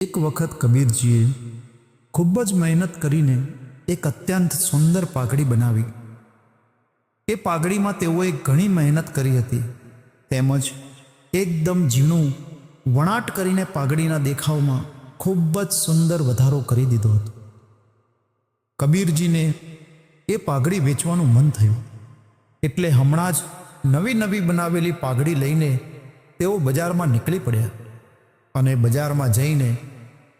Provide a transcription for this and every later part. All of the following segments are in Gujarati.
એક વખત કબીરજીએ ખૂબ જ મહેનત કરીને એક અત્યંત સુંદર પાઘડી બનાવી. એ પાઘડીમાં તેઓએ ઘણી મહેનત કરી હતી. તેમજ એકદમ ઝીણું, વણાટ કરીને પાઘડીના દેખાવમાં ખૂબ જ સુંદર વધારો કરી દીધો હતો. કબીરજીને એ પાઘડી વેચવાનું મન થયું. એટલે હમણાં જ નવી નવી બનાવેલી પાઘડી લઈને તેઓ બજારમાં નીકળી પડ્યા અને બજારમાં જઈને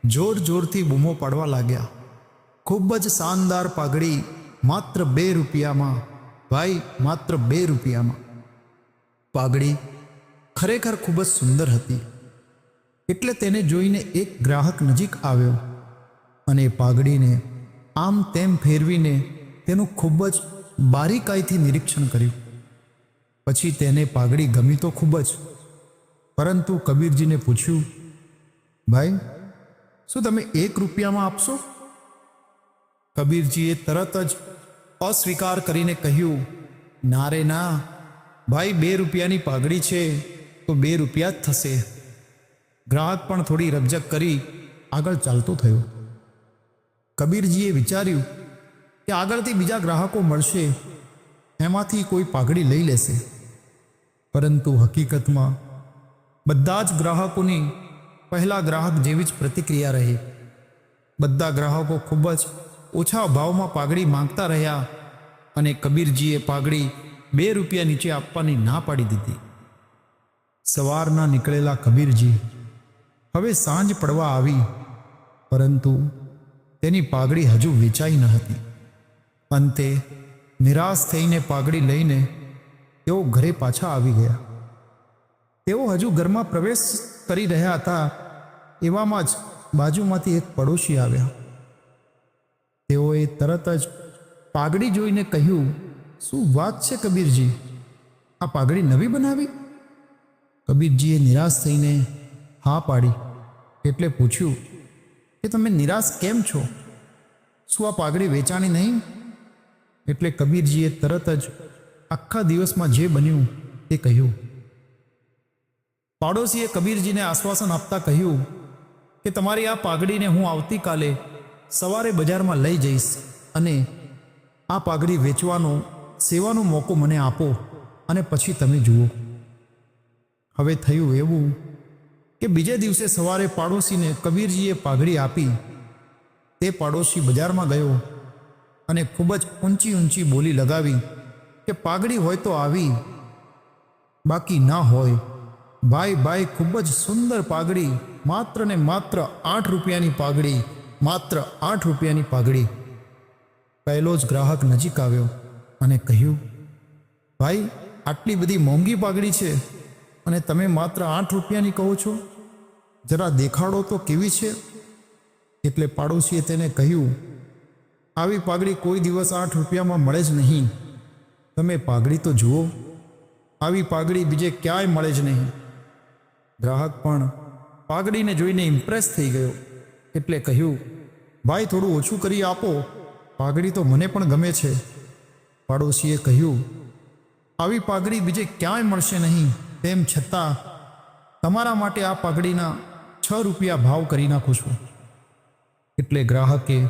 જોર જોરથી બૂમો પાડવા લાગ્યા. ખૂબ જ શાનદાર પાઘડી માત્ર બે રૂપિયામાં, ભાઈ, માત્ર બે રૂપિયામાં. પાઘડી ખરેખર ખૂબ જ સુંદર હતી. એટલે તેને જોઈને એક ગ્રાહક નજીક આવ્યો અને પાઘડીને આમ તેમ ફેરવીને તેનું ખૂબ જ બારીકાઈથી નિરીક્ષણ કર્યું. પછી તેને પાઘડી ગમી તો ખૂબ જ. પરંતુ કબીરજીને પૂછ્યું, ભાઈ શું તમે એક રૂપિયામાં આપશો? કબીરજીએ તરત જ અસ્વીકાર કરીને કહ્યું, ના રે ના, ભાઈ બે રૂપિયાની પાઘડી છે, તો બે રૂપિયા જ થશે. ગ્રાહક પણ થોડી રકઝક કરી આગળ ચાલતો થયો. કબીરજીએ વિચાર્યું કે આગળથી બીજા ગ્રાહકો મળશે, એમાંથી કોઈ પાઘડી લઈ લેશે. પરંતુ હકીકતમાં બધા જ ગ્રાહકોની પહેલા ગ્રાહક જેવી જ પ્રતિક્રિયા રહી. બધા ગ્રાહકો ખૂબ જ ઓછા ભાવમાં પાઘડી માંગતા રહ્યા અને કબીરજીએ પાઘડી બે રૂપિયા નીચે આપવાની ના પાડી દીધી. સવારના નીકળેલા કબીરજી હવે સાંજ પડવા આવી, પરંતુ તેની પાઘડી હજુ વેચાઈ ન હતી. અંતે નિરાશ થઈને પાઘડી લઈને તેઓ ઘરે પાછા આવી ગયા. તેઓ હજુ ઘરમાં પ્રવેશ કરી રહ્યા હતા, એવામાં જ બાજુમાંથી એક પડોશી આવ્યા. તેઓએ તરત જ પાઘડી જોઈને કહ્યું, શું વાત છે કબીરજી? આ પાઘડી નવી બનાવી? કબીરજીએ નિરાશ થઈને હા પાડી, એટલે પૂછ્યું, કે તમે નિરાશ કેમ છો? શું આ પાઘડી વેચાણી નહીં? એટલે કબીરજીએ તરત જ આખા દિવસમાં જે બન્યું તે કહ્યું પાડોશીએ કબીરજીને આશ્વાસન આપતા કહ્યું કે તમારી આ પાઘડીને હું આવતીકાલે સવારે બજારમાં લઈ જઈશ અને આ પાઘડી વેચવાનો, સેવાનો મોકો મને આપો અને પછી તમે જુઓ. હવે થયું એવું કે બીજે દિવસે સવારે પાડોશીને કબીરજીએ પાઘડી આપી. તે પાડોશી બજારમાં ગયો અને ખૂબ જ ઊંચી ઊંચી બોલી લગાવી કે પાઘડી હોય તો આવી, બાકી ના હોય. ભાઈ ભાઈ, ખૂબ જ સુંદર પાઘડી, માત્ર ને માત્ર આઠ રૂપિયાની પાઘડી, માત્ર આઠ રૂપિયાની પાઘડી. પહેલો જ ગ્રાહક નજીક આવ્યો અને કહ્યું, ભાઈ, આટલી બધી મોંઘી પાઘડી છે અને તમે માત્ર આઠ રૂપિયાની કહો છો? જરા દેખાડો તો કેવી છે? એટલે પાડોશીએ તેને કહ્યું, આવી પાઘડી કોઈ દિવસ આઠ રૂપિયામાં મળે જ નહીં. તમે પાઘડી તો જુઓ. આવી પાઘડી બીજે ક્યાંય મળે જ નહીં. ગ્રાહક પણ પાઘડીને જોઈને ઇમ્પ્રેસ થઈ ગયો. એટલે કહ્યું, ભાઈ, થોડું ઓછું કરી આપો. પાઘડી તો મને પણ ગમે છે. પાડોશીએ કહ્યું, આવી પાઘડી બીજે ક્યાંય મળશે નહીં. તેમ છતાં, તમારા માટે આ પાઘડીના છ રૂપિયા ભાવ કરી નાખું છું. એટલે ગ્રાહકે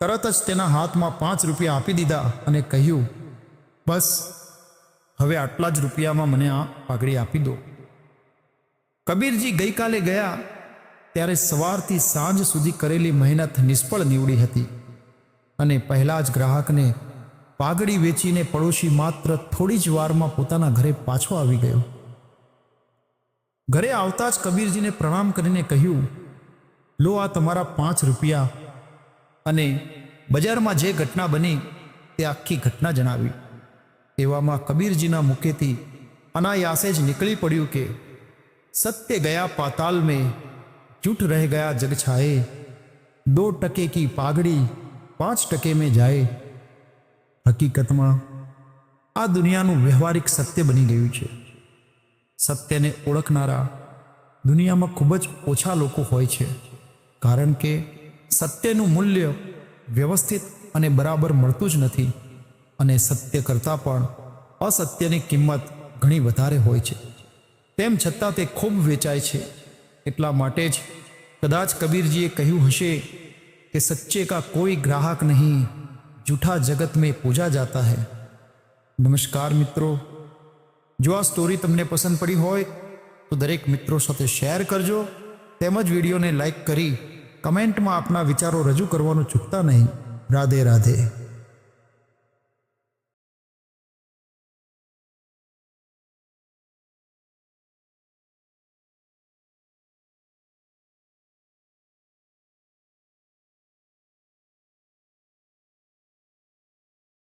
તરત જ તેના હાથમાં પાંચ રૂપિયા આપી દીધા અને કહ્યું, બસ, હવે આટલા જ રૂપિયામાં મને આ પાઘડી આપી દો. કબીરજી ગઈકાલે ગયા ત્યારે સવારથી સાંજ સુધી કરેલી મહેનત નિષ્ફળ નીવડી હતી અને પહેલા જ ગ્રાહકને પાઘડી વેચીને પડોશી માત્ર થોડી જ વારમાં પોતાના ઘરે પાછો આવી ગયો. ઘરે આવતા જ કબીરજીને પ્રણામ કરીને કહ્યું, લો, આ તમારા પાંચ રૂપિયા. અને બજારમાં જે ઘટના બની તે આખી ઘટના જણાવી. એવામાં કબીરજીના મુખેથી અનાયાસે જ નીકળી પડ્યું કે સત્ય ગયા પાતાલ મેં झूठ रह गया जग छाए दो टके की पागड़ी પાંચ ટકે મેં જાય હકીકતમાં આ દુનિયાનું વ્યવહારિક સત્ય બની ગયું છે સત્યને ઓળખનારા દુનિયામાં ખૂબ જ ઓછા લોકો હોય છે કારણ કે સત્યનું મૂલ્ય વ્યવસ્થિત અને બરાબર મળતું જ નથી અને સત્ય કરતાં પણ અસત્યની કિંમત ઘણી વધારે હોય છે તેમ છતાં તે ખૂબ વેચાય છે. એટલા માટે જ કદાચ કબીરજીએ કહ્યું હશે કે સચ્ચે કા કોઈ ગ્રાહક નહીં, જૂઠા જગત મેં પૂજા જાતા હૈ. નમસ્કાર મિત્રો. જો આ સ્ટોરી તમને પસંદ પડી હોય, તો દરેક મિત્રો સાથે શેર કરજો. તેમજ વિડીયોને લાઈક કરી, કમેન્ટમાં આપના વિચારો રજૂ કરવાનું ચૂકતા નહીં. રાધે રાધે.